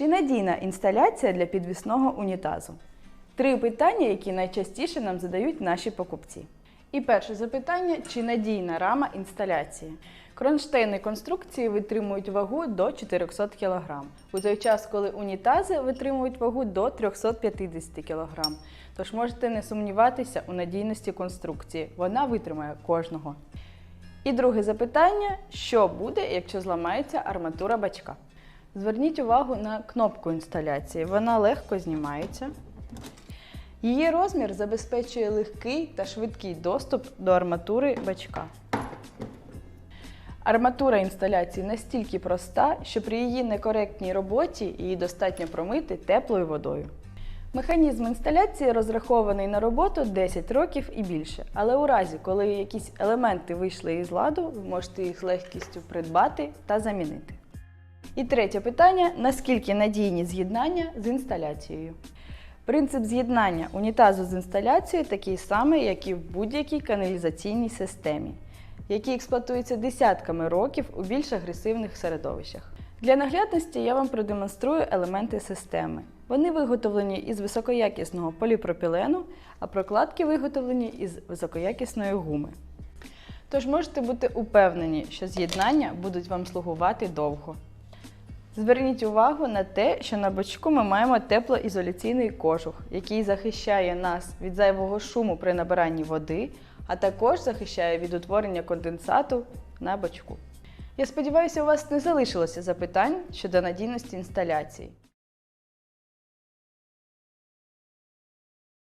Чи надійна інсталяція для підвісного унітазу? Три питання, які найчастіше нам задають наші покупці. І перше запитання: чи надійна рама інсталяції? Кронштейни конструкції витримують вагу до 400 кг, у той час, коли унітази витримують вагу до 350 кг. Тож можете не сумніватися у надійності конструкції, вона витримає кожного. І друге запитання: що буде, якщо зламається арматура бачка? Зверніть увагу на кнопку інсталяції. Вона легко знімається. Її розмір забезпечує легкий та швидкий доступ до арматури бачка. Арматура інсталяції настільки проста, що при її некоректній роботі її достатньо промити теплою водою. Механізм інсталяції розрахований на роботу 10 років і більше, але у разі, коли якісь елементи вийшли із ладу, ви можете їх легкістю придбати та замінити. І третє питання: наскільки надійні з'єднання з інсталяцією? Принцип з'єднання унітазу з інсталяцією такий самий, як і в будь-якій каналізаційній системі, який експлуатується десятками років у більш агресивних середовищах. Для наглядності я вам продемонструю елементи системи. Вони виготовлені із високоякісного поліпропілену, а прокладки виготовлені із високоякісної гуми. Тож можете бути упевнені, що з'єднання будуть вам слугувати довго. Зверніть увагу на те, що на бочку ми маємо теплоізоляційний кожух, який захищає нас від зайвого шуму при набиранні води, а також захищає від утворення конденсату на бочку. Я сподіваюся, у вас не залишилося запитань щодо надійності інсталяції.